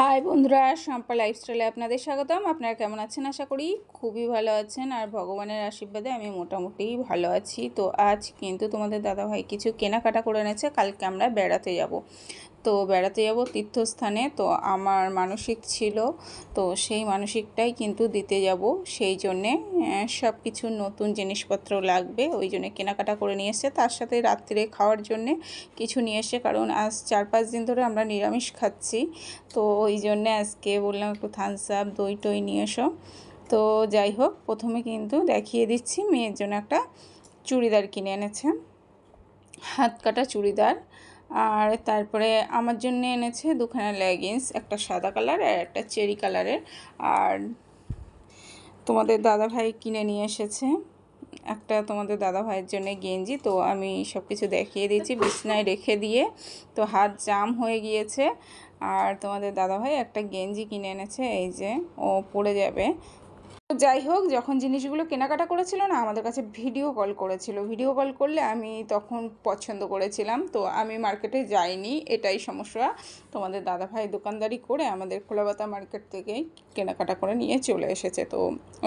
High বন্ধুরা শাম্পা লাইফস্টাইলে আপনাদের স্বাগতম। আপনারা কেমন আছেন? আশা করি খুবই ভালো আছেন আর ভগবানের আশীর্বাদে আমি মোটামুটি ভালো আছি। তো আজ কিন্তু তোমাদের দাদাভাই কিছু কেনাকাটা করে এনেছে। কালকে আমরা বেড়াতে যাব। তো বেড়াতে যাব তীর্থস্থানে। তো আমার মানসিক ছিল, তো সেই মানসিকটাই কিন্তু দিতে যাব। সেই জন্যে সব কিছু নতুন জিনিসপত্র লাগবে, ওই জন্য কেনাকাটা করে নিয়ে এসছে। তার সাথে রাত্রে খাওয়ার জন্যে কিছু নিয়ে এসছে, কারণ আজ চার পাঁচ দিন ধরে আমরা নিরামিষ খাচ্ছি। তো ওই জন্যে আজকে বললাম একটু থামস আপ দই টই নিয়ে এসো। তো যাই হোক, প্রথমে কিন্তু দেখিয়ে দিচ্ছি, মেয়ের জন্য একটা চুড়িদার কিনে এনেছে। হাত কাটা চুড়িদার। আর তারপরে আমার জন্য এনেছে দুখানা লেগিংস একটা সাদা কালার আর একটা চেরি কালারের আর তোমাদের দাদা ভাই কিনে নিয়ে এসেছে। একটা তোমাদের দাদা ভাইয়ের জন্য গেঞ্জি, তো আমি সব কিছু দেখিয়ে দিয়েছি, বিছনায় রেখে দিয়ে। তো হাত জাম হয়ে গিয়েছে। আর তোমাদের দাদা ভাই একটা গেঞ্জি কিনে এনেছে, এই যে ও পড়ে যাবে। যাই হোক, যখন জিনিসগুলো কেনাকাটা করেছিল না, আমাদের কাছে ভিডিও কল করেছিল। ভিডিও কল করলে আমি তখন পছন্দ করেছিলাম, তো আমি মার্কেটে যাইনি, এটাই সমস্যা। তোমাদের দাদাভাই দোকানদারি করে আমাদের খোলাবাতা মার্কেট থেকে কেনাকাটা করে নিয়ে চলে এসেছে, তো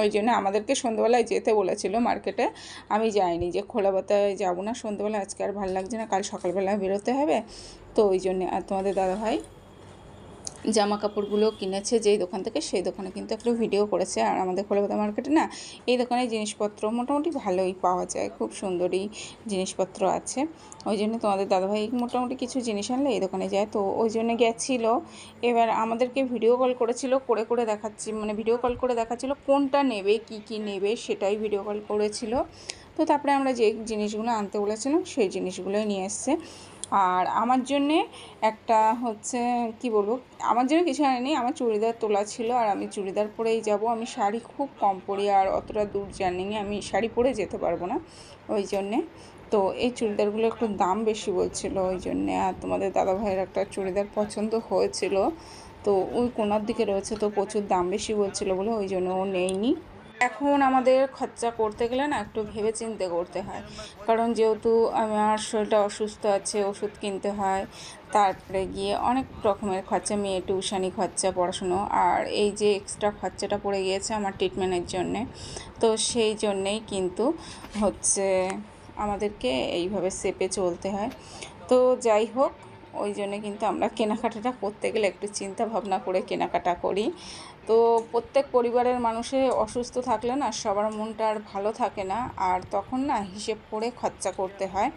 ওই জন্য আমাদেরকে সন্ধ্যেবেলায় যেতে বলেছিল মার্কেটে আমি যাইনি যে খোলাবাতায় যাব না সন্ধ্যেবেলা আজকে আর ভালো লাগছে না, কাল সকালবেলা বেরোতে হবে, তো ওই জন্যে। আর তোমাদের দাদাভাই? জামা কাপড়গুলো কিনেছে, যেই দোকান থেকে সেই দোকানে কিন্তু একটা ভিডিও করেছে। আর আমাদের কলকাতা মার্কেটে না, এই দোকানে জিনিসপত্র মোটামুটি ভালোই পাওয়া যায়। খুব সুন্দরই জিনিসপত্র আছে। ওই জন্য তোমাদের দাদাভাই মোটামুটি কিছু জিনিস আনলে এই দোকানে যায়। তো ওই জন্য গেছিল। এবার আমাদেরকে ভিডিও কল করেছিল, করে করে দেখাচ্ছি মানে ভিডিও কল করে দেখাচ্ছিল কোনটা নেবে, কি কি নেবে সেটাই ভিডিও কল করেছিল। তো তারপরে আমরা যে জিনিসগুলো আনতে বলেছিলাম, সেই জিনিসগুলোই নিয়ে এসছে। আর আমার জন্যে একটা হচ্ছে, কি বলব, আমার জন্য কিছু আনেনি আমার চুড়িদার তোলা ছিল আর আমি চুড়িদার পরেই যাব। আমি শাড়ি খুব কম পরি আর অতটা দূর জার্নি আমি শাড়ি পরে যেতে পারব না ওই জন্যে। তো এই চুড়িদারগুলো একটু দাম বেশি বলছিল ওই জন্যে আর তোমাদের দাদা ভাইয়ের একটা চুড়িদার পছন্দ হয়েছিল। তো ওই কোনার দিকে রয়েছে তো প্রচুর দাম বেশি বলছিল বলে ওই জন্য ও নেয়নি। এখন আমাদের খরচা করতে গেলে না একটু ভেবে চিন্তে করতে হয়। কারণ যেহেতু আমার শরীরটা অসুস্থ আছে, ওষুধ কিনতে হয়, তারপরে গিয়ে অনেক রকমের খরচা, মেয়ে টিউশানি খরচা, পড়াশুনো। আর এই যে এক্সট্রা খরচাটা পড়ে গিয়েছে আমার ট্রিটমেন্টের জন্যে, তো সেই জন্যেই কিন্তু হচ্ছে আমাদেরকে এইভাবে সেপে চলতে হয়। তো যাই হোক, ওই জন্য কিন্তু আমরা কেনাকাটাটা করতে গেলে একটু চিন্তা ভাবনা করে কেনাকাটা করি। তো প্রত্যেক পরিবারের মানুষে অসুস্থ থাকলে না সবার মনটা আর ভালো থাকে না, আর তখন না হিসেব করে খরচা করতে হয়।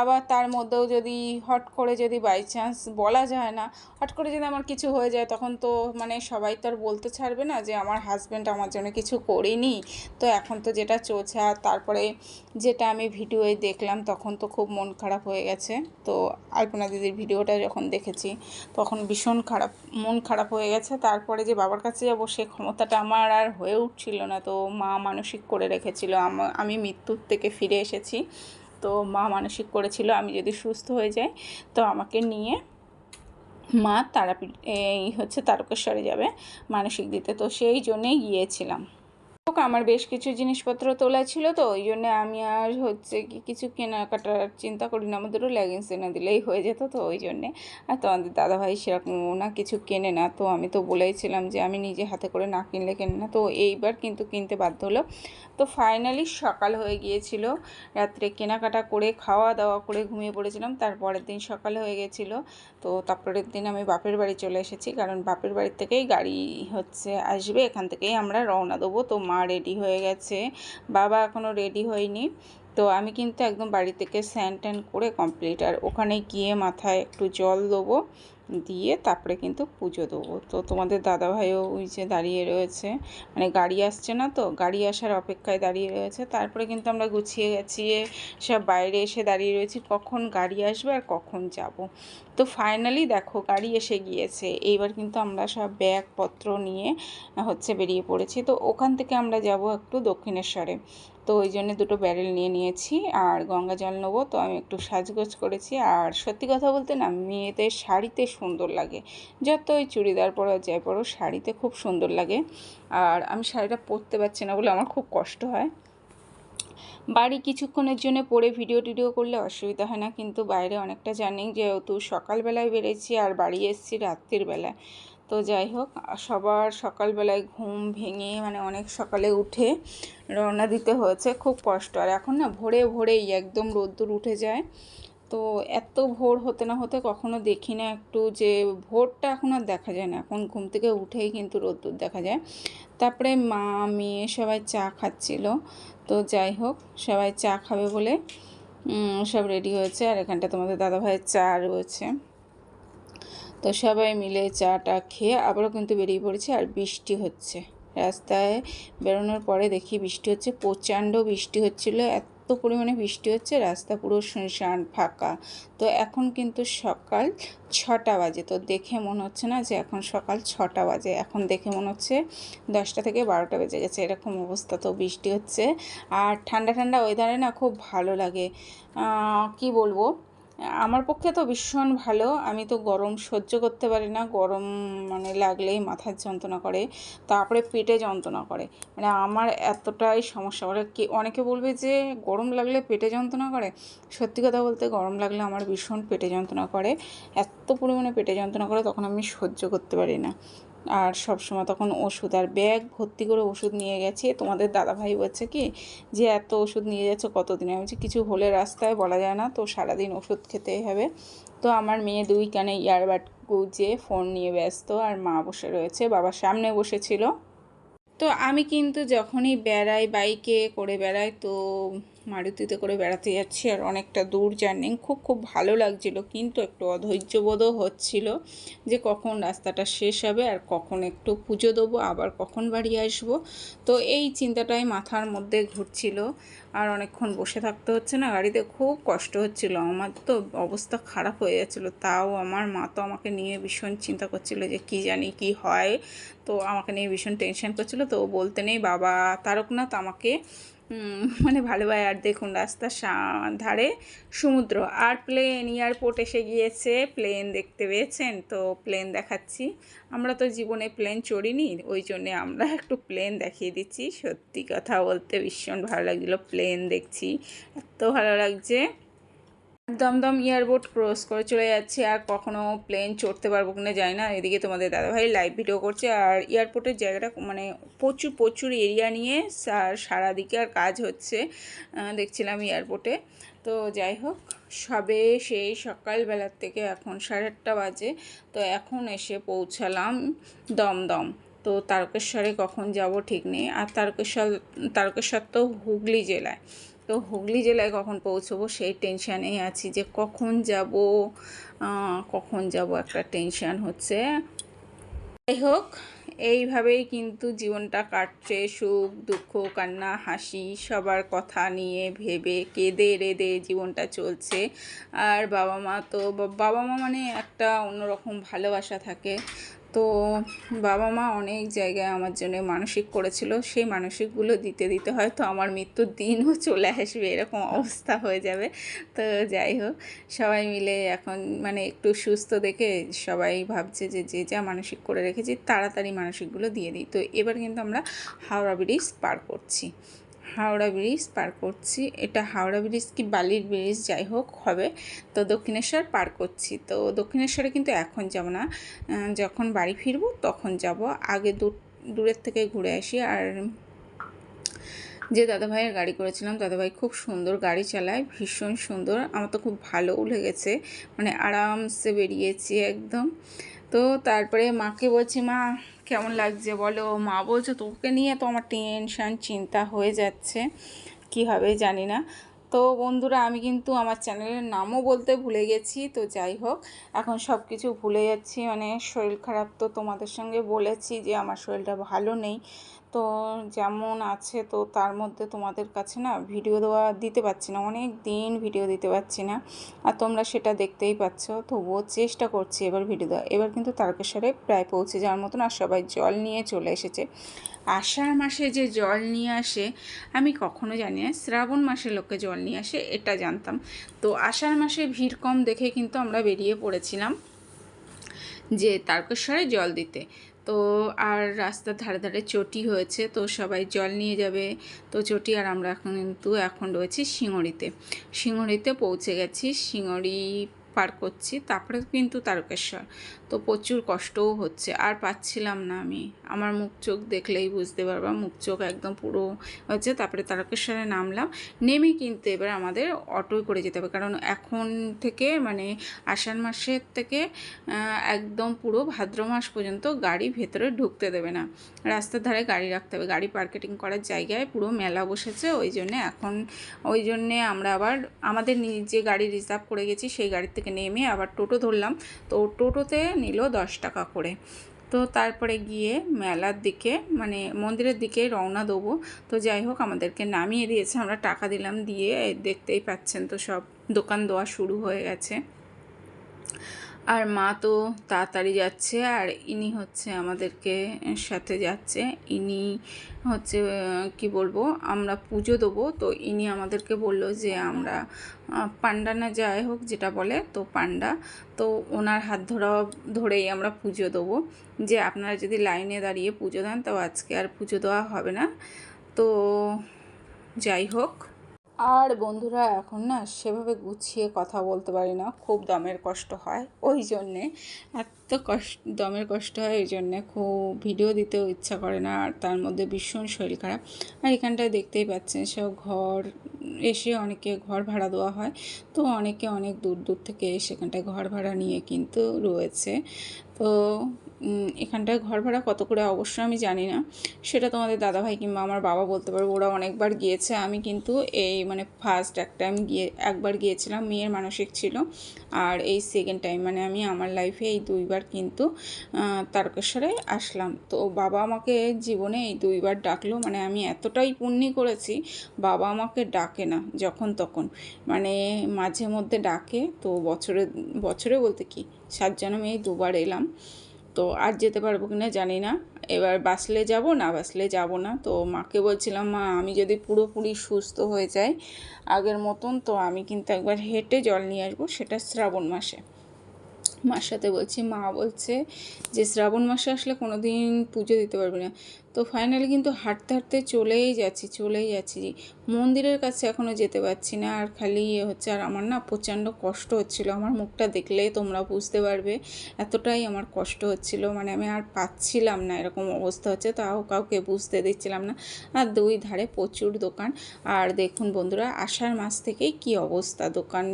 আবার তার মধ্যেও যদি হট করে যদি বাই চান্স বলা যায় না, হট করে যদি আমার কিছু হয়ে যায় তখন তো মানে সবাই তো আর বলতে ছাড়বে না যে আমার হাজব্যান্ড আমার জন্য কিছু করেনি। তো এখন তো যেটা চলছে আর তারপরে যেটা আমি ভিডিওয়ে দেখলাম তখন তো খুব মন খারাপ হয়ে গেছে। তো আলপনা দিদির ভিডিওটা যখন দেখেছি তখন ভীষণ খারাপ, মন খারাপ হয়ে গেছে। তারপরে যে বাবার কাছে যাব সে ক্ষমতাটা আমার আর হয়ে উঠছিল না। তো মা মানসিক করে রেখেছিল। আমি মৃত্যুর থেকে ফিরে এসেছি। তো মা মানসিক করেছিল আমি যদি সুস্থ হয়ে যাই, তো আমাকে নিয়ে মা তারাপীঠ, এই হচ্ছে তারকেশ্বরে যাবে মানসিক দিতে। তো সেই জন্যেই গিয়েছিলাম। আমার বেশ কিছু জিনিসপত্র তোলা ছিল তো, ওই জন্য আমি আর হচ্ছে কি কিছু কেনাকাটার চিন্তা করি না আমাদেরও লেগিংস এনে দিলেই হয়ে যেত তো, ওই জন্যে। আর তোমাদের দাদাভাই সেরকম না কিছু কেনে না, তো আমি তো বলেইছিলাম যে আমি নিজে হাতে করে না কিনলে কেনে না, তো এইবার কিন্তু কিনতে বাধ্য হলো। তো ফাইনালি সকাল হয়ে গিয়েছিল, রাত্রে কেনাকাটা করে, খাওয়া দাওয়া করে ঘুমিয়ে পড়েছিলাম, তারপরের দিন সকাল হয়ে গেছিল। তো তারপরের দিন আমি বাপের বাড়ি চলে এসেছি, কারণ বাপের বাড়ি থেকেই গাড়ি হচ্ছে আসবে। এখান থেকেই আমরা রওনা দেবো। তো মা রেডি হয়ে গেছে। বাবা এখনও রেডি হয়নি। তো আমি কিন্তু একদম বাড়ি থেকে স্যান ট্যান করে কমপ্লিট। আর ওখানে গিয়ে মাথায় একটু জল দেবো, দিয়ে তারপরে কিন্তু পুজো দেবো। তো তোমাদের দাদাভাইও ওই যে দাঁড়িয়ে রয়েছে। মানে গাড়ি আসছে না তো, গাড়ি আসার অপেক্ষায় দাঁড়িয়ে রয়েছে। তারপরে কিন্তু আমরা গুছিয়ে গেছিয়ে সব বাইরে এসে দাঁড়িয়ে রয়েছি, কখন গাড়ি আসবে আর কখন যাব। তো ফাইনালি দেখো, গাড়ি এসে গিয়েছে। এইবার কিন্তু আমরা সব ব্যাগপত্র নিয়ে হচ্ছে বেরিয়ে পড়েছি। তো ওখান থেকে আমরা যাব একটু দক্ষিণেশ্বরে। তো ওই জন্য দুটো ব্যারেল নিয়ে নিয়েছি, আর গঙ্গা জল নেব, তো আমি একটু সাজগোজ করেছি। আর সত্যি কথা বলতে না, মেয়েদের শাড়িতে সুন্দর লাগে। যত ওই চুড়িদার পরো যাই পরো, শাড়িতে খুব সুন্দর লাগে। আর আমি শাড়িটা পরতে পারছি না বলে আমার খুব কষ্ট হয়। বাড়ি কিছুক্ষণের জন্য পরে ভিডিও টিডিও করলে অসুবিধা হয় না, কিন্তু বাইরে অনেকটা জানি যেহেতু সকালবেলায় বেড়েছি আর বাড়ি এসেছি রাত্রির বেলায়। তো যাই হোক, সবার সকালবেলায় ঘুম ভেঙে মানে অনেক সকালে উঠে রওনা দিতে হয়েছে, খুব কষ্ট। আর এখন না ভোরে ভোরেই একদম রোদ্দুর উঠে যায়। তো এত ভোর হতে না হতে কখনো দেখি না একটু যে ভোরটা এখন আর দেখা যায় না। এখন ঘুম থেকে উঠেই কিন্তু রোদ্দুর দেখা যায়। তারপরে মা, মেয়ে সবাই চা খাচ্ছিল। তো যাই হোক, সবাই চা খাবে বলে সব রেডি হয়েছে। আর এখানটা তোমাদের দাদাভাইয়ের চা রয়েছে। তো সবাই মিলে চাটা খেয়ে আবারও কিন্তু বেরিয়ে পড়েছে আর বৃষ্টি হচ্ছে। রাস্তায় বেরোনোর পরে দেখি বৃষ্টি হচ্ছে, প্রচণ্ড বৃষ্টি হচ্ছিল, এত পরিমাণে বৃষ্টি হচ্ছে, রাস্তা পুরো শুনশান, ফাঁকা। তো এখন কিন্তু সকাল ছটা বাজে, তো দেখে মনে হচ্ছে না যে এখন সকাল ছটা বাজে, এখন দেখে মনে হচ্ছে দশটা থেকে বারোটা বেজে গেছে, এরকম অবস্থা তো বৃষ্টি হচ্ছে। আর ঠান্ডা ঠান্ডা ওয়েদারে না খুব ভালো লাগে। কি বলব? আমার পক্ষে তো ভীষণ ভালো। আমি তো গরম সহ্য করতে পারি না। গরম মানে লাগলেই মাথার যন্ত্রণা করে, তারপরে পেটে যন্ত্রণা করে। মানে আমার এতটাই সমস্যা। করে কি, অনেকে বলবে যে, গরম লাগলে পেটে যন্ত্রণা করে? সত্যি কথা বলতে গরম লাগলে আমার ভীষণ পেটে যন্ত্রণা করে। এত পরিমাণে পেটে যন্ত্রণা করে, তখন আমি সহ্য করতে পারি না। আর সব সময় তখন ওষুধ আর ব্যাগ ভর্তি করে ওষুধ নিয়ে গেছে। তোমাদের দাদাভাই বলছে কি, যে এত ওষুধ নিয়ে যাচ্ছে কতদিনে আমি কিছু হলে রাস্তায় বলা যায় না, তো সারাদিন ওষুধ খেতেই হবে। তো আমার মেয়ে দুই কানে ইয়ারবাড গুজে ফোন নিয়ে ব্যস্ত আর মা বসে রয়েছে বাবার সামনে বসেছিল। তো আমি কিন্তু যখনই বেড়াই বাইকে করে বেড়াই, তো মারুতিতে করে বেড়াতে যাচ্ছি আর অনেকটা দূর জার্নি। খুব খুব ভালো লাগছিল, কিন্তু একটু অধৈর্যবোধও হচ্ছিল যে কখন রাস্তাটা শেষ হবে আর কখন একটু পুজো দেবো, আবার কখন বাড়ি আসব। তো এই চিন্তাটাই মাথার মধ্যে ঘুরছিল আর অনেকক্ষণ বসে থাকতে হচ্ছে না, গাড়িতে খুব কষ্ট হচ্ছিল। আমার তো অবস্থা খারাপ হয়ে যাচ্ছিল, তাও আমার মা তো আমাকে নিয়ে ভীষণ চিন্তা করছিল যে কি জানি কি হয়। তো আমাকে নিয়ে ভীষণ টেনশন করছিল, তো বলতে নেই, বাবা তারকনাথ আমাকে মানে ভালোভাবে আর দেখুন, রাস্তার ধারে সমুদ্র। আর প্লেন এয়ারপোর্ট এসে গিয়েছে। প্লেন দেখতে পেয়েছেন? তো প্লেন দেখাচ্ছি। আমরা তো জীবনে প্লেন চড়িনি, ওই জন্যে আমরা একটু প্লেন দেখিয়ে দিচ্ছি। সত্যি কথা বলতে ভীষণ ভালো লাগছিল প্লেন দেখছি। এত ভালো লাগছে। দমদম এয়ারপোর্ট ক্রস করে চলে যাচ্ছে আর কখনো প্লেন চড়তে পারব কিনা যায় না। এদিকে তোমাদের দাদাভাই লাইভ ভিডিও করছে আর এয়ারপোর্টের জায়গাটা মানে প্রচুর প্রচুর এরিয়া নিয়ে আর সারাদিকে আর কাজ হচ্ছে দেখছিলাম এয়ারপোর্টে তো যাই হোক, সবে সেই সকালবেলার থেকে এখন সাড়ে আটটা বাজে, তো এখন এসে পৌঁছালাম দমদম তো তারকেশ্বরে কখন যাব ঠিক নেই। আর তারকেশ্বর তারকেশ্বর তো হুগলি জেলায়। তো হুগলি জেলায় কখন পৌঁছবো সেই টেনশানেই আছি যে কখন যাব কখন যাব একটা টেনশান হচ্ছে। যাই হোক, এইভাবেই কিন্তু জীবনটা কাটছে, সুখ, দুঃখ, কান্না, হাসি, সবার কথা নিয়ে ভেবে কেঁদে রেদে জীবনটা চলছে। আর বাবা মা তো বাবা মা মানে একটা অন্যরকম ভালোবাসা থাকে। তো বাবা মা অনেক জায়গায় আমার জন্য মানসিক করেছিল, সেই মানসিকগুলো দিতে দিতে হয়তো আমার মৃত্যুর দিনও চলে আসবে, এরকম অবস্থা হয়ে যাবে। তো যাই হোক, সবাই মিলে এখন মানে একটু সুস্থ দেখে সবাই ভাবছে যে যে যা মানসিক করে রেখেছি, তাড়াতাড়ি মানসিকগুলো দিয়ে দিই। তো এবার কিন্তু আমরা হাওড়া ব্রিজ পার করছি। হাওড়া ব্রিজ পার করছি। এটা হাওড়া ব্রিজ কি বালির ব্রিজ? যাই হোক, হবে। তো দক্ষিণেশ্বর পার করছি। তো দক্ষিণেশ্বরে কিন্তু এখন যাব না। যখন বাড়ি ফিরবো তখন যাব। আগে দূর, দূরের থেকে ঘুরে আসি। আর যে দাদাভাইয়ের গাড়ি করেছিলাম, দাদাভাই খুব সুন্দর গাড়ি চালায়, ভীষণ সুন্দর। আমার তো খুব ভালোও লেগেছে। মানে আরামসে বেরিয়েছি একদম। তো তারপরে মাকে বলছি, মা কেমন লাগছে বলো? মা বলছে, তোকে নিয়ে তো আমার টেনশান চিন্তা হয়ে যাচ্ছে। কি হবে জানি না। তো বন্ধুরা, আমি কিন্তু আমার চ্যানেলের নামও বলতে ভুলে গেছি, তো যাই হোক। এখন সব কিছু ভুলে যাচ্ছি। মানে শরীর খারাপ তো তোমাদের সঙ্গে বলেছি যে আমার শরীরটা ভালো নেই। তো যেমন আছে, তো তার মধ্যে তোমাদের কাছে না ভিডিও দেওয়া দিতে পারছি না, অনেক দিন ভিডিও দিতে পারছি না। আর তোমরা সেটা দেখতেই পাচ্ছ, তবুও চেষ্টা করছি এবার ভিডিও দেওয়া। এবার কিন্তু তারকেশ্বরে প্রায় পৌঁছে যাওয়ার মতন আর সবাই জল নিয়ে চলে এসেছে। আষাঢ় মাসে যে জল নিয়ে আসে, আমি কখনো জানি না, শ্রাবণ মাসে লোকে জল নিয়ে আসে, এটা জানতাম। তো আষাঢ় মাসে ভিড় কম দেখে কিন্তু আমরা বেরিয়ে পড়েছিলাম যে তারকেশ্বরে জল দিতে। তো আর রাস্তার ধারে ধারে চটি হয়েছে, তো সবাই জল নিয়ে যাবে। তো চটি আর আমরা এখন কিন্তু এখন রয়েছি সিঙড়িতে সিঙড়িতে পৌঁছে গেছি। সিঙড়ি পার করছি, তারপরে কিন্তু তারকেশ্বর। তো প্রচুর কষ্টও হচ্ছে, আর পাচ্ছিলাম না আমি। আমার মুখ চোখ দেখলেই বুঝতে পারবা, মুখ চোখ একদম পুরো হচ্ছে, তারপরে তারকেশ্বরে নামলাম। নেমে কিন্তু এবার আমাদের অটোয় করে যেতে হবে, কারণ এখন থেকে মানে আষাঢ় মাসের থেকে একদম পুরো ভাদ্র মাস পর্যন্ত গাড়ি ভেতরে ঢুকতে দেবে না। রাস্তার ধারে গাড়ি রাখতে হবে, গাড়ি পার্কেটিং করার জায়গায় পুরো মেলা বসেছে, ওই জন্যে এখন, ওই জন্যে আমরা আবার আমাদের নিজে গাড়ি রিজার্ভ করে গেছি, সেই গাড়ি থেকে নেমে আবার টোটো ধরলাম। তো টোটোতে নিল দশ টাকা করে। তো তারপরে গিয়ে মেলার দিকে মানে মন্দিরের দিকে রওনা দেবো। তো যাই হোক, আমাদেরকে নামিয়ে দিয়েছে। আমরা টাকা দিলাম দিয়ে দেখতেই পাচ্ছেন তো সব দোকান দেওয়া শুরু হয়ে গেছে। আর মা তো তাড়াতাড়ি যাচ্ছে আর ইনি হচ্ছে আমাদেরকে সাথে যাচ্ছে। ইনি হচ্ছে কি বলব, আমরা পুজো দেবো। তো ইনি আমাদেরকে বলল যে আমরা পান্ডা না যাই হোক, যেটা বলে, তো পান্ডা। তো ওনার হাত ধরা ধরেই আমরা পুজো দেবো। যে আপনারা যদি লাইনে দাঁড়িয়ে পুজো দেন, তো আজকে আর পুজো দেওয়া হবে না। তো যাই হোক আর বন্ধুরা, এখন না সেভাবে গুছিয়ে কথা বলতে পারি না। খুব দমের কষ্ট হয়, ওই জন্যে। এত কষ্ট দমের কষ্ট হয় ওই জন্যে খুব ভিডিও দিতেও ইচ্ছা করে না, আর তার মধ্যে ভীষণ শরীর খারাপ। আর এখানটায় দেখতেই পাচ্ছেন, সব ঘর, এসে অনেকে ঘর ভাড়া দেওয়া হয়। তো অনেকে অনেক দূর দূর থেকে সেখানটায় ঘর ভাড়া নিয়ে কিন্তু রয়েছে। তো এখানটায় ঘর ভাড়া কত করে অবশ্যই আমি জানি না। সেটা তোমাদের দাদাভাই কিংবা আমার বাবা বলতে পারবে। ওরা অনেকবার গিয়েছে। আমি কিন্তু এই মানে ফার্স্ট এক টাইম গিয়ে একবার গিয়েছিলাম। মেয়ের মানসিক ছিল। আর এই সেকেন্ড টাইম মানে আমি আমার লাইফে এই দুইবার কিন্তু তারকেশ্বরে আসলাম। তো বাবা আমাকে জীবনে এই দুইবার ডাকলো। মানে আমি এতটাই পুণ্যি করেছি, বাবা আমাকে ডাকে না যখন তখন। মানে মাঝে মধ্যে ডাকে। তো বছরে বছরে বলতে কি, সাত জন্মে এই দুবার এলাম। তো আর যেতে পারব কি না জানি না। এবার বাসলে যাব, না বাসলে যাব না। তো মাকে বলছিলাম, মা, আমি যদি পুরোপুরি সুস্থ হয়ে যাই আগের মতন, তো আমি কিন্তু একবার হেঁটে জল নিয়ে আসব, সেটা শ্রাবণ মাসে। মার সাথে বলছি, মা বলছে যে শ্রাবণ মাসে আসলে কোনো দিন পুজো দিতে পারবি না। তো ফাইনালি কিন্তু হাঁটতে হাঁটতে চলেই যাচ্ছি চলেই যাচ্ছি। মন্দিরের কাছে এখনও যেতে পারছি না, আর খালি ইয়ে হচ্ছে, আর আমার না প্রচণ্ড কষ্ট হচ্ছিল। আমার মুখটা দেখলে তোমরা বুঝতে পারবে এতটাই আমার কষ্ট হচ্ছিল। মানে আমি আর পাচ্ছিলাম না, এরকম অবস্থা হচ্ছে, তাও কাউকে বুঝতে দিচ্ছিলাম না। আর দুই ধারে প্রচুর দোকান, আর দেখুন বন্ধুরা, আষাঢ় মাস থেকেই কি অবস্থা। দোকান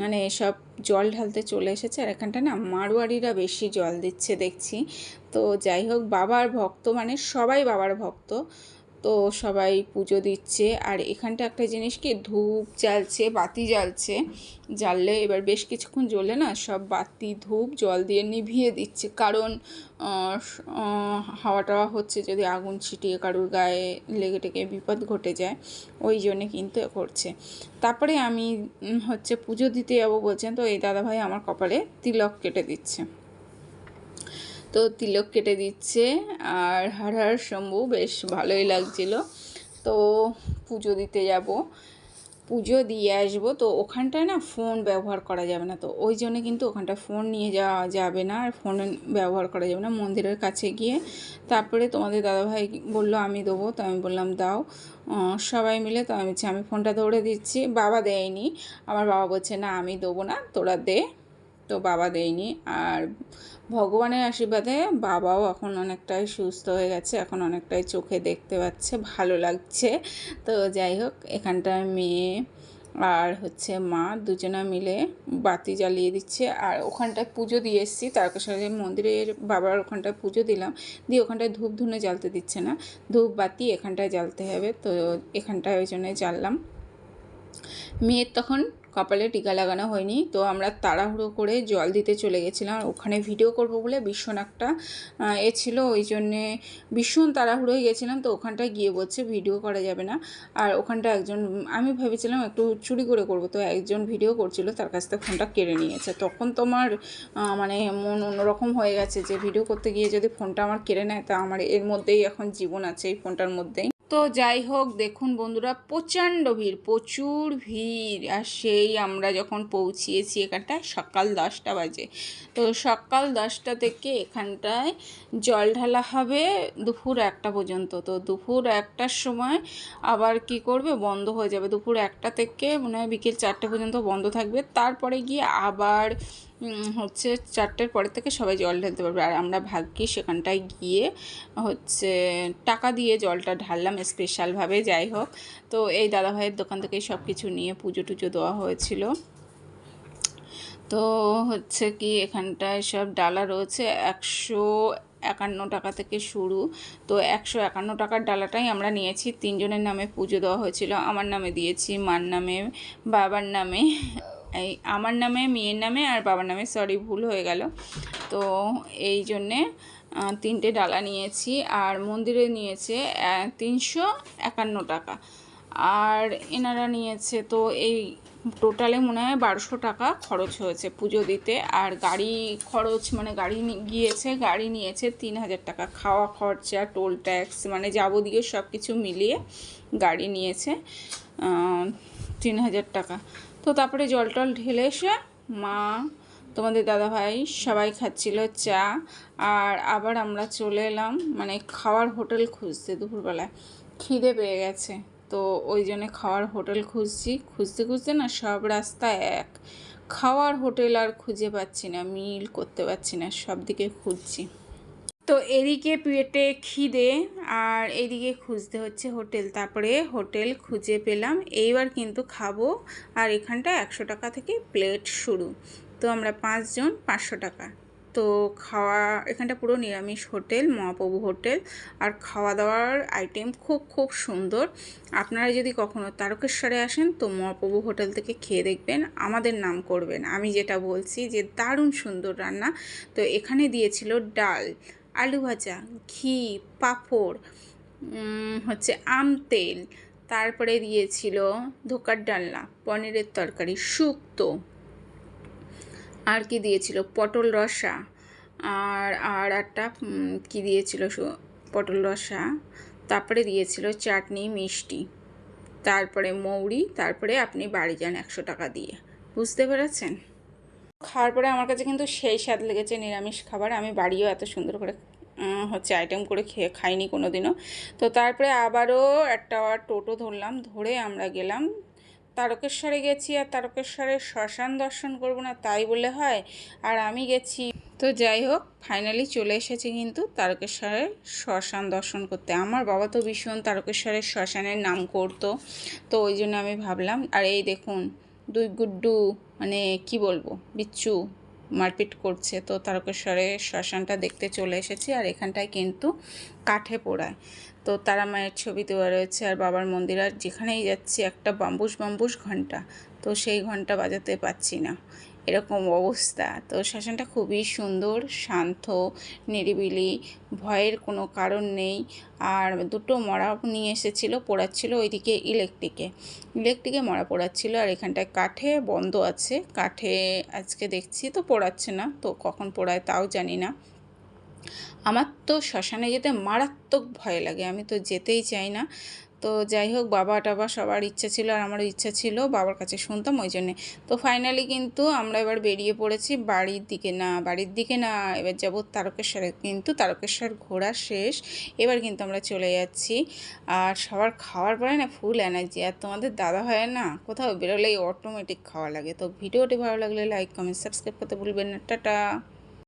মানে সব জল ঢালতে চলে এসেছে, আর এখানটা না মারোয়ারিরা বেশি জল দিচ্ছে, দেখছি। তো যাই হোক, বাবার ভক্ত মানে সবাই বাবার ভক্ত। তো সবাই পুজো দিচ্ছে। আর এখানটা একটা জিনিস কি, ধূপ জ্বালছে, বাতি জ্বালছে। জ্বাললে এবার বেশ কিছুক্ষণ জ্বলে না, সব বাতি, ধূপ, জল দিয়ে নিভিয়ে দিচ্ছে। কারণ হাওয়া টাওয়া হচ্ছে, যদি আগুন ছিটিয়ে কারুর গায়ে লেগে টেগে বিপদ ঘটে যায়, ওই জন্যে কিন্তু করছে। তারপরে আমি হচ্ছে পুজো দিতে যাব বলছেন, তো এই দাদাভাই আমার কপালে তিলক কেটে দিচ্ছে। তো তিলক কেটে দিচ্ছে আর হার হার শম্ভু বেশ ভালোই লাগছিল। তো পুজো দিতে যাব। পুজো দিয়ে আসব। তো ওখানটায় না ফোন ব্যবহার করা যাবে না। তো ওই জন্য কিন্তু ওখানটায় ফোন নিয়ে যাওয়া যাবে না আর ফোন ব্যবহার করা যাবে না মন্দিরের কাছে গিয়ে। তারপরে তোমাদের দাদাভাই বলল, আমি দেবো। তো আমি বললাম, দাও। সবাই মিলে তো আমি আমি ফোনটা দৌড়ে দিচ্ছি। বাবা দেয়নি। আমার বাবা বলছে, না, আমি দেবো না, তোরা দে। তো বাবা দেয়নি। আর ভগবানের আশীর্বাদে বাবাও এখন অনেকটাই সুস্থ হয়ে গেছে, এখন অনেকটাই চোখে দেখতে পাচ্ছে, ভালো লাগছে। তো যাই হোক, এখানটায় মেয়ে আর হচ্ছে মা দুজনা মিলে বাতি জ্বালিয়ে দিচ্ছে। আর ওখানটায় পুজো দিয়ে এসেছি তারকেশ্বরী মন্দিরের বাবার ওখানটায় পুজো দিলাম। দিয়ে ওখানটায় ধূপ ধুনে জ্বালতে দিচ্ছে না। ধূপ বাতি এখানটায় জ্বালতে হবে, তো এখানটায় ওই জন্যই জ্বাললাম। মেয়ের তখন কপালে টিকা লাগানো হয়নি। তো আমরা তাড়াহুড়ো করে জল দিতে চলে গেছিলাম আর ওখানে ভিডিও করব বলে ভীষণ একটা এ ছিল। ওই জন্যে ভীষণ তাড়াহুড়ো হয়ে গেছিলাম। তো ওখানটায় গিয়ে বলছে ভিডিও করা যাবে না। আর ওখানটা একজন, আমি ভেবেছিলাম একটু চুরি করে করব। তো একজন ভিডিও করছিল, তার কাছ থেকে ফোনটা কেড়ে নিয়েছে। তখন তোমার মানে মন অন্যরকম হয়ে গেছে যে ভিডিও করতে গিয়ে যদি ফোনটা আমার কেড়ে নেয়, তা আমার এর মধ্যেই এখন জীবন আছে, এই ফোনটার মধ্যেই। তো যাই হোক, দেখুন বন্ধুরা, প্রচণ্ড ভিড়, প্রচুর ভিড়। আর সেই আমরা যখন পৌঁছিয়েছি এখানটায় সকাল দশটা বাজে। তো সকাল দশটা থেকে এখানটায় জল ঢালা হবে দুপুর একটা পর্যন্ত। তো দুপুর একটার সময় আবার কি করবে? বন্ধ হয়ে যাবে। দুপুর একটা থেকে মনে হয় বিকেল চারটে পর্যন্ত বন্ধ থাকবে। তারপরে গিয়ে আবার হচ্ছে চারটের পরে থেকে সবাই জল ঢালতে পারবে। আর আমরা ভাগ্যি সেখানটায় গিয়ে হচ্ছে টাকা দিয়ে জলটা ঢাললাম স্পেশালভাবে যাই হোক। তো এই দাদাভাইয়ের দোকান থেকেই সব কিছু নিয়ে পুজো টুজো দেওয়া হয়েছিল। তো হচ্ছে কি এখানটায় সব ডালা রয়েছে, একশো একান্ন টাকা থেকে শুরু। তো একশো একান্ন টাকার ডালাটাই আমরা নিয়েছি। তিনজনের নামে পুজো দেওয়া হয়েছিল। আমার নামে দিয়েছি, মার নামে, বাবার নামে। এই আমার নামে, মেয়ের নামে আর বাবার নামে সরি ভুল হয়ে গেল। তো এই জন্যে তিনটে ডালা নিয়েছি আর মন্দিরে নিয়েছে তিনশো একান্ন টাকা। আর এনারা নিয়েছে তো এই টোটালে মনে হয় বারোশো টাকা খরচ হয়েছে পুজো দিতে। আর গাড়ি খরচ মানে গাড়ি গিয়েছে, গাড়ি নিয়েছে তিন হাজার টাকা। খাওয়া খরচা, টোল ট্যাক্স মানে যাবতীয় সব কিছু মিলিয়ে গাড়ি নিয়েছে তিন হাজার টাকা। তো তারপরে জল টল ঢেলে এসে মা, তোমাদের দাদাভাই সবাই খাচ্ছিল চা। আর আবার আমরা চলে এলাম মানে খাওয়ার হোটেল খুঁজতে দুপুরবেলায়। খিদে পেয়ে গেছে, তো ওই জন্যে খাওয়ার হোটেল খুঁজছি। খুঁজতে খুঁজতে না সব রাস্তা এক। খাওয়ার হোটেল আর খুঁজে পাচ্ছি না, মিল করতে পারছি না, সব দিকে খুঁজছি। তো এদিকে পেটে খিদে আর এদিকে খুঁজতে হচ্ছে হোটেল। তারপরে হোটেল খুঁজে পেলাম। এইবার কিন্তু খাব। আর এখানটা একশো টাকা থেকে প্লেট শুরু। তো আমরা পাঁচজন পাঁচশো টাকা। তো খাওয়া, এখানটা পুরো নিরামিষ হোটেল, মহাপ্রভু হোটেল। আর খাওয়া দাওয়ার আইটেম খুব খুব সুন্দর। আপনারা যদি কখনো তারকেশ্বরে আসেন, তো মহাপ্রভু হোটেল থেকে খেয়ে দেখবেন। আমাদের নাম করবেন। আমি যেটা বলছি যে দারুণ সুন্দর রান্না। তো এখানে দিয়েছিল ডাল। আলু ভাজা, ঘি, পাঁপড় হচ্ছে আম তেল, তারপরে দিয়েছিল ধোকার ডালনা, পনিরের তরকারি, শুক্তো। আর কি দিয়েছিল? পটল রসা। আর আর একটা কি দিয়েছিল পটল রসা? তারপরে দিয়েছিল চাটনি, মিষ্টি। তারপরে মৌরি, তারপরে আপনি বাড়ি যান একশো টাকা দিয়ে। বুঝতে পেরেছেন? খাওয়ার পরে আমার কাছে কিন্তু সেই স্বাদ লেগেছে নিরামিষ খাবার। আমি বাড়িও এত সুন্দর করে হচ্ছে আইটেম করে খেয়ে খাইনি কোনো দিনও তো তারপরে আবারও একটা টোটো ধরলাম, ধরে আমরা গেলাম তারকেশ্বরে গেছি আর তারকেশ্বরের শ্মশান দর্শন করব না তাই বলে হয়। আর আমি গেছি, তো যাই হোক ফাইনালি চলে এসেছি কিন্তু তারকেশ্বরের শ্মশান দর্শন করতে। আমার বাবা তো ভীষণ তারকেশ্বরের শ্মশানের নাম করতো, তো ওই জন্য আমি ভাবলাম, আর এই দেখুন দুই গুড্ডু মানে কি বলব, বিচ্ছু মারপিট করছে। তো তারকেশ্বরে শ্মশানটা দেখতে চলে এসেছি আর এখানটায় কিন্তু কাঠে পোড়ায়। তো তারা মায়ের ছবি দেওয়া রয়েছে আর বাবার মন্দির আর যেখানেই যাচ্ছি একটা বাম্বুস বাম্বুস ঘণ্টা। তো সেই ঘণ্টা বাজাতে পাচ্ছি না। এরকম অবস্থা। তো শ্মশানটা খুবই সুন্দর, শান্ত, নিরিবিলি, ভয়ের কোনো কারণ নেই। আর দুটো মরা নিয়ে এসেছিল, পোড়াচ্ছিল ওইদিকে ইলেকট্রিকে। ইলেকট্রিকে মরা পোড়াচ্ছিল আর এখানটায় কাঠে বন্ধ আছে। কাঠে আজকে দেখছি তো পোড়াচ্ছে না, তো কখন পোড়ায় তাও জানি না। আমার তো শ্মশানে যেতে মারাত্মক ভয় লাগে, আমি তো যেতেই চাই না। তো যাই হোক, বাবা টাবা সবার ইচ্ছা ছিল আর আমারও ইচ্ছা ছিল বাবার কাছে শুনতাম ওই জন্যে। তো ফাইনালি কিন্তু আমরা এবার বেরিয়ে পড়েছি বাড়ির দিকে। না, বাড়ির দিকে না, এবার যাব তারকেশ্বরে। কিন্তু তারকেশ্বর ঘোরা শেষ, এবার কিন্তু আমরা চলে যাচ্ছি। আর সবার খাওয়ার পরে না ফুল এনার্জি আর তোমাদের দাদা হয় না কোথাও বেরোলেই অটোমেটিক খাওয়া লাগে। তো ভিডিওটি ভালো লাগলে লাইক কমেন্ট সাবস্ক্রাইব করতে ভুলবেন না। টাটা।